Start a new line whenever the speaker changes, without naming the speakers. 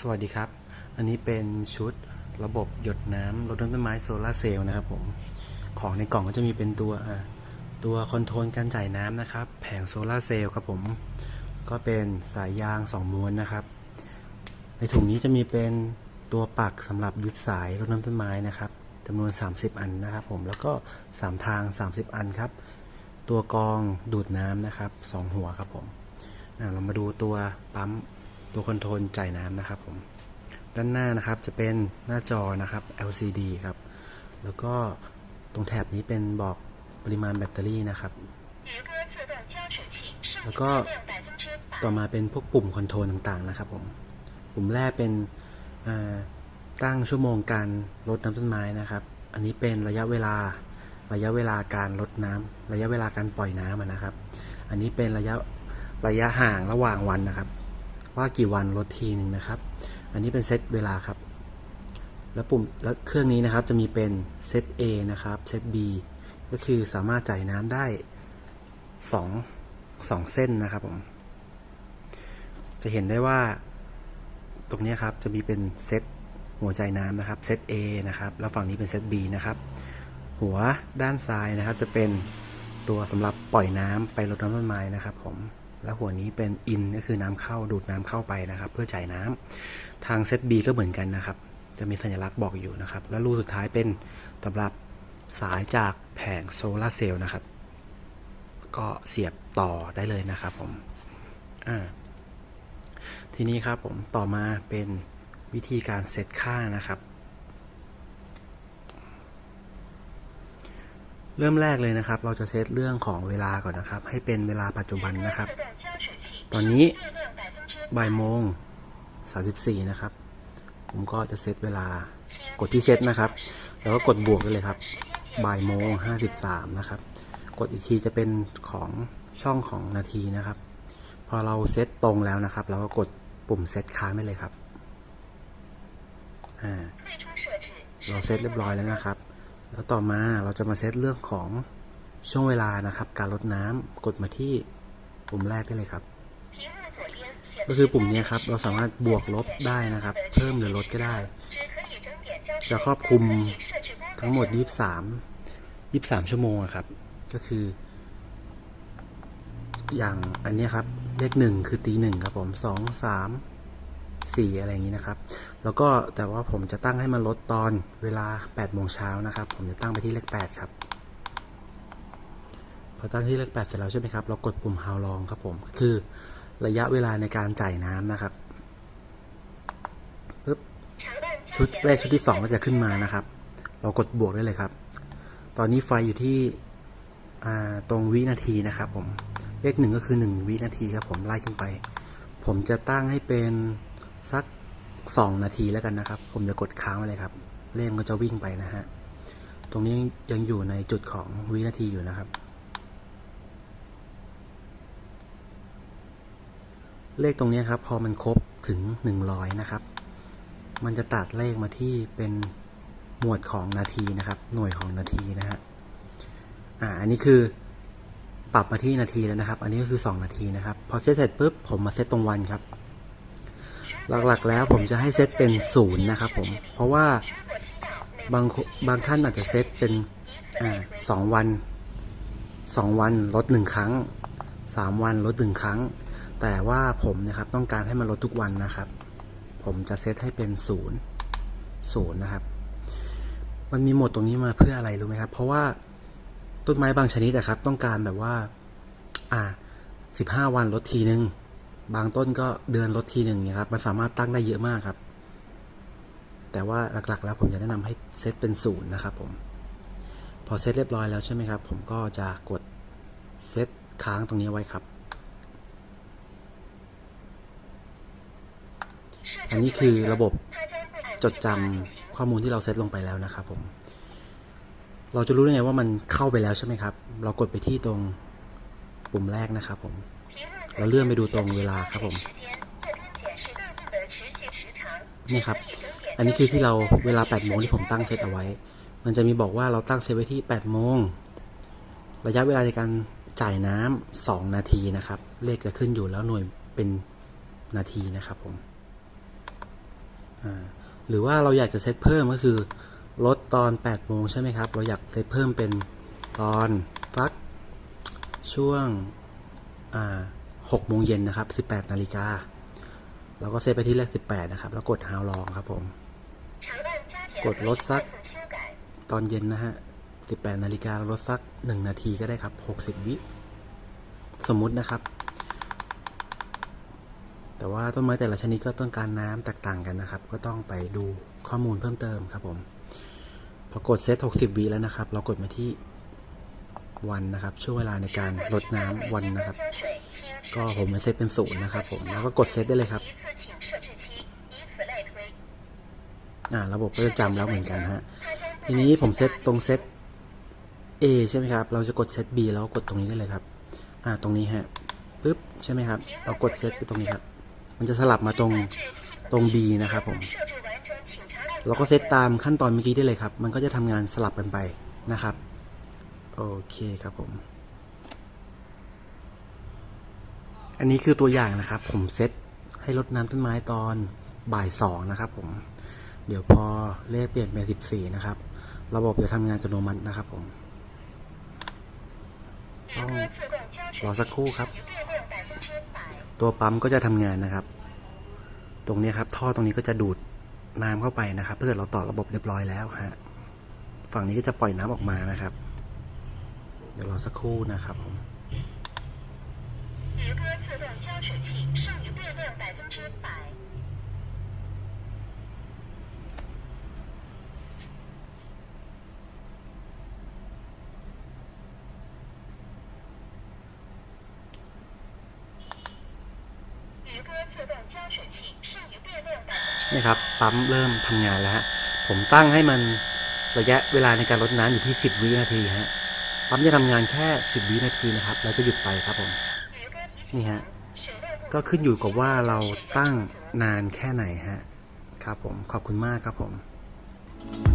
สวัสดีครับ อันนี้เป็นชุดระบบหยดน้ำรดน้ำต้นไม้โซลาเซลล์นะครับผม ของในกล่องก็จะมีเป็นตัวตัวคอนโทรลการจ่ายน้ำนะครับ แผงโซลาเซลล์ครับผม ก็เป็นสายยาง 2 ม้วนนะครับ ในถุงนี้จะมีเป็นตัวปักสำหรับยึดสายรดน้ำต้นไม้นะครับจำนวน 30 อันนะครับผม แล้วก็ 3 ทาง 30 อันครับ ตัวกองดูดน้ำนะครับ 2 หัวครับผม เรามาดูตัวปั๊ม ตัวคอนโทรลจ่ายน้ำนะครับผมด้านหน้านะครับจะเป็นหน้าจอนะครับ LCD ครับ แล้วก็ตรงแถบนี้เป็นบอกปริมาณแบตเตอรี่นะครับ แล้วก็ต่อมาเป็นพวกปุ่มคอนโทรลต่างๆนะครับผม ปุ่มแรกเป็นตั้งชั่วโมงการลดน้ำต้นไม้นะครับ อันนี้เป็นระยะเวลาระยะเวลาการลดน้ำระยะเวลาการปล่อยน้ำนะครับ อันนี้เป็นระยะระยะห่างระหว่างวันนะครับ ว่ากี่วันลดทีหนึ่งนะครับ อันนี้เป็นเซตเวลาครับ แล้วปุ่มแล้วเครื่องนี้นะครับจะมีเป็นเซต A นะครับเซต B ก็คือสามารถจ่ายน้ำได้สองสองเส้นนะครับผม จะเห็นได้ว่าตรงนี้ครับจะมีเป็นเซตหัวใจน้ำนะครับเซต A นะครับ แล้วฝั่งนี้เป็นเซต B นะครับ หัวด้านซ้ายนะครับจะเป็นตัวสำหรับปล่อยน้ำไปรดน้ำต้นไม้นะครับผม แล้วหัวนี้เป็นอินก็คือน้ำเข้าดูดน้ำเข้าไปนะครับ เพื่อจ่ายน้ำทางเซต B ก็เหมือนกันนะครับ จะมีสัญลักษณ์บอกอยู่นะครับ แล้วรูสุดท้ายเป็นสำหรับสายจากแผงโซลาร์เซลล์นะครับ ก็เสียบต่อได้เลยนะครับผมอ่าทีนี้ครับผมต่อมาเป็นวิธีการเซตค่านะครับ เริ่มแรกเลยนะครับ เราจะเซตเรื่องของเวลาก่อนนะครับ ให้เป็นเวลาปัจจุบันนะครับ ตอนนี้บ่ายโมง34นะครับ ผมก็จะเซตเวลากดที่เซตนะครับ แล้วก็กดบวกได้เลยครับบ่ายโมง53นะครับ กดอีกทีจะเป็นของช่องของนาทีนะครับ พอเราเซตตรงแล้วนะครับ เราก็กดปุ่มเซตค้างได้เลยครับ อ่า เราเซตเรียบร้อยแล้วนะครับ แล้วต่อมาเราจะมาเซตเรื่องของช่วงเวลานะครับ การลดน้ำกดมาที่ปุ่มแรกได้เลยครับ ก็คือปุ่มนี้ครับ เราสามารถบวกลบได้นะครับ เพิ่มหรือลดก็ได้ จะครอบคลุมทั้งหมด 23 23 ชั่วโมงครับ ก็คือ อย่างอันนี้ครับ เลขหนึ่งคือตีหนึ่งครับผมสองสาม 4 อะไรอย่างนี้นะครับ แล้วก็แต่ว่าผมจะตั้งให้มันลดตอนเวลา8โมงเช้านะครับ ผมจะตั้งไปที่เลข 8 ครับ พอตั้งที่เลข 8 เสร็จแล้วใช่ไหมครับ เรากดปุ่ม how long ครับผม คือระยะเวลาในการจ่ายน้ำนะครับปึ๊บชุดแรกชุดที่ 2 ก็จะขึ้นมานะครับ เรากดบวกได้เลยครับ ตอนนี้ไฟอยู่ที่ตรงวินาทีนะครับผม เลขหนึ่งก็คือ 1 วินาทีครับผมไล่ขึ้นไป ผมจะตั้งให้เป็น สักสองนาทีแล้วกันนะครับ ผมจะกดค้างไว้เลยครับ เลขมันก็จะวิ่งไปนะฮะ ตรงนี้ยังอยู่ในจุดของวินาทีอยู่นะครับ เลขตรงนี้ครับ พอมันครบถึงหนึ่งร้อยนะครับ มันจะตัดเลขมาที่เป็นหมวดของนาทีนะครับ หน่วยของนาทีนะฮะ อ่า อันนี้คือปรับมาที่นาทีแล้วนะครับ อันนี้ก็คือ 2 นาทีนะครับ พอเซตเสร็จปุ๊บผมมาเซตตรงวันครับ หลักๆแล้วผมจะให้เซตเป็นศูนย์นะครับผม เพราะว่าบางบางท่านอาจจะเซตเป็นอสองวันสองวันลดหนึ่งครั้งสามวันลดหนึ่งครั้ง แต่ว่าผมนะครับต้องการให้มันลดทุกวันนะครับ ผมจะเซตให้เป็นศูนย์ศูนย์นะครับ มันมีหมดตรงนี้มาเพื่ออะไรรู้ไหมครับ เพราะว่าต้นไม้บางชนิดนะครับ ต้องการแบบว่า อ่าสิบห้าวันลดทีนึง บางต้นก็เดือนลดทีหนึ่งนะครับ มันสามารถตั้งได้เยอะมากครับ แต่ว่าหลักๆ แล้วผมจะแนะนำให้เซตเป็นศูนย์นะครับผมพอเซตเรียบร้อยแล้วใช่ไหมครับ ผมก็จะกดเซตค้างตรงนี้ไว้ครับ อันนี้คือระบบจดจำข้อมูลที่เราเซตลงไปแล้วนะครับผม เราจะรู้ได้ไงว่ามันเข้าไปแล้วใช่ไหมครับ เรากดไปที่ตรงปุ่มแรกนะครับผม เราเลื่อนไปดูตรงเวลาครับผมนี่ครับ อันนี้คือที่เราเวลา8โมงที่ผมตั้งเซตเอาไว้ มันจะมีบอกว่าเราตั้งเซตไว้ที่8โมงระยะเวลาในการจ่ายน้ำ 2 นาทีนะครับ เลขจะขึ้นอยู่แล้วหน่วยเป็นนาทีนะครับผมหรือว่าเราอยากจะเซตเพิ่มก็คือลดตอน8โมงใช่ไหมครับ เราอยากเซตเพิ่มเป็นตอนฟักช่วงอ่า หกโมงเย็นนะครับสิบแปดนาฬิกาเราก็เซตไปที่เลขสิบแปดนะครับ แล้วกดฮาวลองครับผม กดลดสักตอนเย็นนะฮะสิบแปดนาฬิกาลดสักหนึ่งนาทีก็ได้ครับหกสิบวิ สมมุตินะครับ แต่ว่าต้นไม้แต่ละชนิดก็ต้องการน้ำแตกต่างกันนะครับ ก็ต้องไปดูข้อมูลเพิ่มเติมครับผม พอกดเซตหกสิบวิแล้วนะครับ เรากดมาที่วันนะครับ ช่วงเวลาในการลดน้ำวันนะครับ ก็ผมมาเซตเป็นศูนย์นะครับผมแล้วก็กดเซตได้เลยครับอ่าระบบก็จะจำแล้วเหมือนกันฮะทีนี้ผมเซตตรงเซต A ใช่ไหมครับ เราจะกดเซต B แล้วกดตรงนี้ได้เลยครับ อ่า ตรงนี้ฮะปึ๊บใช่ไหมครับ เรากดเซตไปตรงนี้ครับ มันจะสลับมาตรงตรง B นะครับผม เราก็เซตตามขั้นตอนเมื่อกี้ได้เลยครับ มันก็จะทำงานสลับกันไปนะครับ โอเคครับผม อันนี้คือตัวอย่างนะครับ ผมเซตให้รดน้ำต้นไม้ตอนบ่ายสองนะครับ ผม เดี๋ยวพอเลขเปลี่ยนเป็นสิบสี่นะครับ ระบบจะทำงานอัตโนมัตินะครับ ผม ต้องรอสักครู่ครับ ตัวปั๊มก็จะทำงานนะครับ ตรงนี้ครับ ท่อตรงนี้ก็จะดูดน้ำเข้าไปนะครับ เพื่อเราต่อระบบเรียบร้อยแล้วฮะ ฝั่งนี้ก็จะปล่อยน้ำออกมานะครับ เดี๋ยวรอสักครู่นะครับผม
自动加水器剩余变量百分之百。 余歌自动加水器剩余变量百分之
นี่ครับ ปั๊มเริ่มทำงานแล้วฮะ ผมตั้งให้มันระยะเวลาในการลดน้ำอยู่ที่ 10 วินาทีฮะ ปั๊มจะทำงานแค่ 10 วินาทีนะครับ แล้วจะหยุดไปครับผม
余歌提醒
นี่ฮะ
水位不
ก็ขึ้นอยู่กับว่าเราตั้งนานแค่ไหนฮะ ครับผม ขอบคุณมากครับผม Thank you